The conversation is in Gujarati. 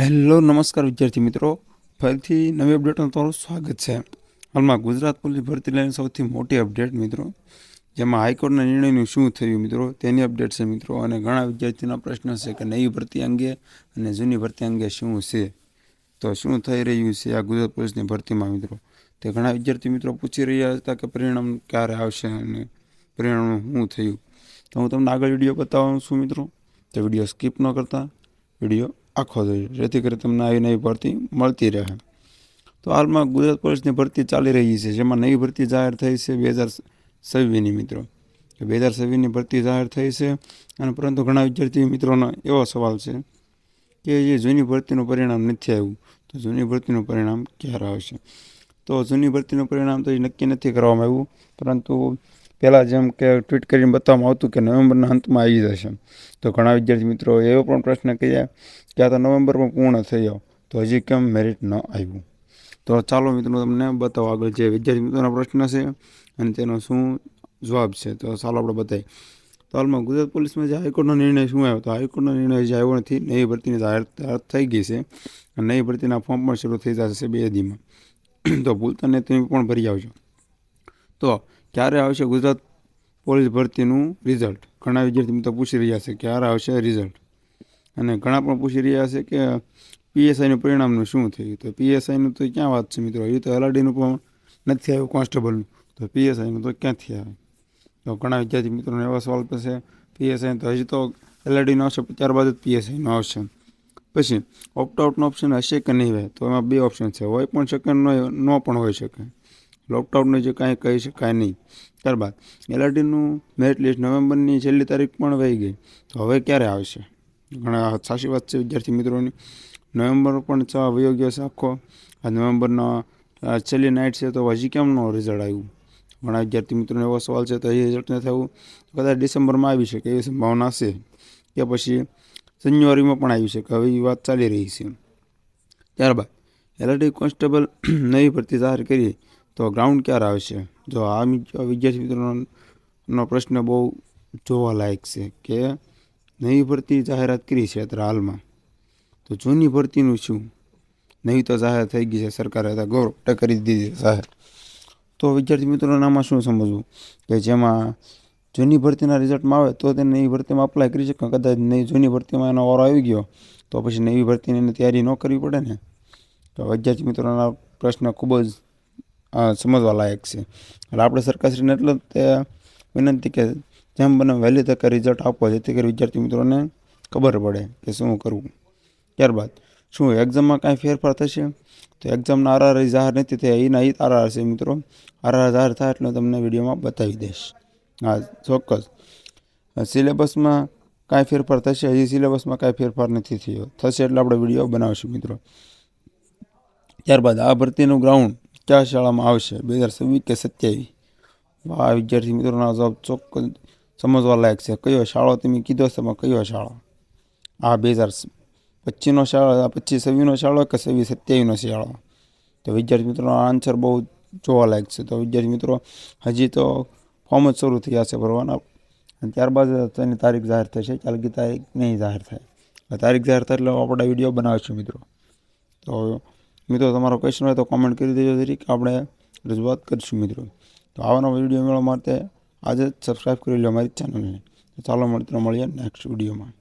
હેલો, નમસ્કાર વિદ્યાર્થી મિત્રો. ફરીથી નવી અપડેટમાં તમારું સ્વાગત છે. હાલમાં ગુજરાત પોલીસ ભરતી લઈને સૌથી મોટી અપડેટ મિત્રો, જેમાં હાઈકોર્ટના નિર્ણયનું શું થયું મિત્રો, તેની અપડેટ છે મિત્રો. અને ઘણા વિદ્યાર્થીના પ્રશ્ન છે કે નવી ભરતી અંગે અને જૂની ભરતી અંગે શું છે? તો શું થઈ રહ્યું છે આ ગુજરાત પોલીસની ભરતીમાં મિત્રો? તે ઘણા વિદ્યાર્થી મિત્રો પૂછી રહ્યા હતા કે પરિણામ ક્યારે આવશે અને પરિણામ શું થયું. તો હું તમને આગળ વીડિયો બતાવવાનું છું મિત્રો. તો વીડિયો સ્કીપ ન કરતા. વીડિયો આખો જોઈએ જેથી કરી તમને આવી નવી ભરતી મળતી રહે. તો હાલમાં ગુજરાત પોલીસની ભરતી ચાલી રહી છે. જેમાં નવી ભરતી જાહેર થઈ છે બે હજાર છવ્વીસની મિત્રો. બે હજાર છવ્વીસની ભરતી જાહેર થઈ છે. અને પરંતુ ઘણા વિદ્યાર્થી મિત્રોનો એવો સવાલ છે કે જે જૂની ભરતીનું પરિણામ નથી આવ્યું, તો જૂની ભરતીનું પરિણામ ક્યારે આવશે? તો જૂની ભરતીનું પરિણામ તો એ નક્કી નથી કરવામાં આવ્યું, પરંતુ પહેલાં જેમ કે ટ્વીટ કરીને બતાવવામાં આવતું કે નવેમ્બરના અંતમાં આવી જશે. તો ઘણા વિદ્યાર્થી મિત્રો એવો પણ પ્રશ્ન કર્યા કે આ તો નવેમ્બરમાં પૂર્ણ થઈ જાવ તો હજી કેમ મેરિટ ન આવ્યું? તો ચાલો મિત્રો તમને બતાવો આગળ જે વિદ્યાર્થી મિત્રોનો પ્રશ્ન છે અને તેનો શું જવાબ છે. તો ચાલો આપણે બતાવીએ. તો હાલમાં ગુજરાત પોલીસમાં જે હાઈકોર્ટનો નિર્ણય શું આવ્યો? તો હાઈકોર્ટનો નિર્ણય જે આવ્યો નથી, નવી ભરતીની જાહેરાત થઈ ગઈ છે અને નવી ભરતીના ફોર્મ પણ શરૂ થઈ જશે બે દીમાં તો ભૂલતા ને તમે પણ ભરી આવજો. તો ક્યારે આવશે ગુજરાત પોલીસ ભરતીનું રિઝલ્ટ ઘણા વિદ્યાર્થી મિત્રો પૂછી રહ્યા છે, ક્યારે આવશે રિઝલ્ટ અને ઘણા પણ પૂછી રહ્યા છે કે પીએસઆઈનું પરિણામનું શું થયું? તો પીએસઆઈનું તો ક્યાં વાત છે મિત્રો? એ તો એલઆરડીનું પણ નથી આવ્યું, કોન્સ્ટેબલનું. તો પીએસઆઈનું તો ક્યાંથી આવે? તો ઘણા વિદ્યાર્થી મિત્રોને એવા સવાલ થશે પીએસઆઈ તો હજી તો એલઆરડીનો આવશે ત્યારબાદ જ પીએસઆઈનો આવશે. પછી ઓપ્ટ આઉટનો ઓપ્શન હશે કે નહીં હોય? તો એમાં બે ઓપ્શન છે, હોય પણ શકે ન પણ હોઈ શકે. આઉટનું જે કાંઈ કહી શકાય નહીં. ત્યારબાદ એલઆરડીનું મેરિટ લિસ્ટ નવેમ્બરની છેલ્લી તારીખ પણ વહી ગઈ. તો હવે ક્યારે આવશે? ઘણા સાચી વાત છે વિદ્યાર્થી મિત્રોની. નવેમ્બર પણ છ વયો ગયો છે આખો. આ નવેમ્બરના છેલ્લી નાઇટ છે તો હજી કેમ નો રિઝલ્ટ આવ્યું? ઘણા વિદ્યાર્થી મિત્રોને એવો સવાલ છે તો એ રિઝલ્ટ ન થયું કદાચ ડિસેમ્બરમાં આવી શકે એવી સંભાવના છે કે પછી જાન્યુઆરીમાં પણ આવી શકે. હવે એ વાત ચાલી રહી છે. ત્યારબાદ એલઆરડી કોન્સ્ટેબલ નવી ભરતી જાહેર કરી તો ગ્રાઉન્ડ ક્યારે આવશે? જો આ વિદ્યાર્થી મિત્રોનો પ્રશ્ન બહુ જોવાલાયક છે કે નવી ભરતી જાહેરાત કરી છે અત્યારે હાલમાં. તો જૂની ભરતીનું શું? નવી તો જાહેર થઈ ગઈ છે, સરકારે તો ગૌરવ કરી દીધી જાહેર. તો વિદ્યાર્થી મિત્રોને આમાં શું સમજવું? કે જેમાં જૂની ભરતીના રિઝલ્ટમાં આવે તો તેને નવી ભરતીમાં અપ્લાય કરી શકે કદાચ નવી જૂની ભરતીમાં એનો ઓરો આવી ગયો, તો પછી નવી ભરતીની તૈયારી ન કરવી પડે ને? તો વિદ્યાર્થી મિત્રોના પ્રશ્ન ખૂબ જ સમજવા લાયક છે. એટલે આપણે સરકારશ્રીને એટલે તે વિનંતી કે જેમ બને વહેલી તકે રિઝલ્ટ આપવા, જેથી કરી વિદ્યાર્થી મિત્રોને ખબર પડે કે શું કરવું. ત્યારબાદ, શું એક્ઝામમાં કાંઈ ફેરફાર થશે? તો એક્ઝામના આરઆર જાહેર નથી થયા, એના એ આરઆર છે મિત્રો. આરઆર જાહેર થાય એટલે તમને વિડીયોમાં બતાવી દઈશ. હા, ચોક્કસ. સિલેબસમાં કાંઈ ફેરફાર થશે? હજી સિલેબસમાં કાંઈ ફેરફાર નથી થયો. થશે એટલે આપણે વીડિયો બનાવીશું મિત્રો. ત્યારબાદ, આ ભરતીનું ગ્રાઉન્ડ કયા શાળામાં આવશે બે હજાર છવ્વીસ કે સત્યાવીસ? આ વિદ્યાર્થી મિત્રોના જવાબ ચોક્કસ સમજવા લાયક છે. કયો શાળો તમે કીધો છે? કયો શાળો? આ બે હજાર પચીસનો શાળો પચીસ છવ્વીસનો શાળો કે છવ્વીસ સત્યાવીસનો શાળો? તો વિદ્યાર્થી મિત્રોનો આન્સર બહુ જોવા લાયક છે. તો વિદ્યાર્થી મિત્રો, હજી તો ફોર્મ જ શરૂ થયા છે ભરવાના. અને ત્યારબાદ તેની તારીખ જાહેર થશે. ચાલકી તારીખ નહીં જાહેર થાય. તારીખ જાહેર થાય એટલે આપણે વીડિયો બનાવીશું મિત્રો. તો મિત્રો, તમારો ક્વેશ્ચન હોય તો કોમેન્ટ કરી દેજો જરીક. આપણે રજૂઆત કરીશું મિત્રો. તો આવાનો વીડિયો મેળવવા માટે આજે જ સબસ્ક્રાઈબ કરી લો અમારી ચેનલને ચાલો મિત્રો, મળીએ નેક્સ્ટ વિડીયોમાં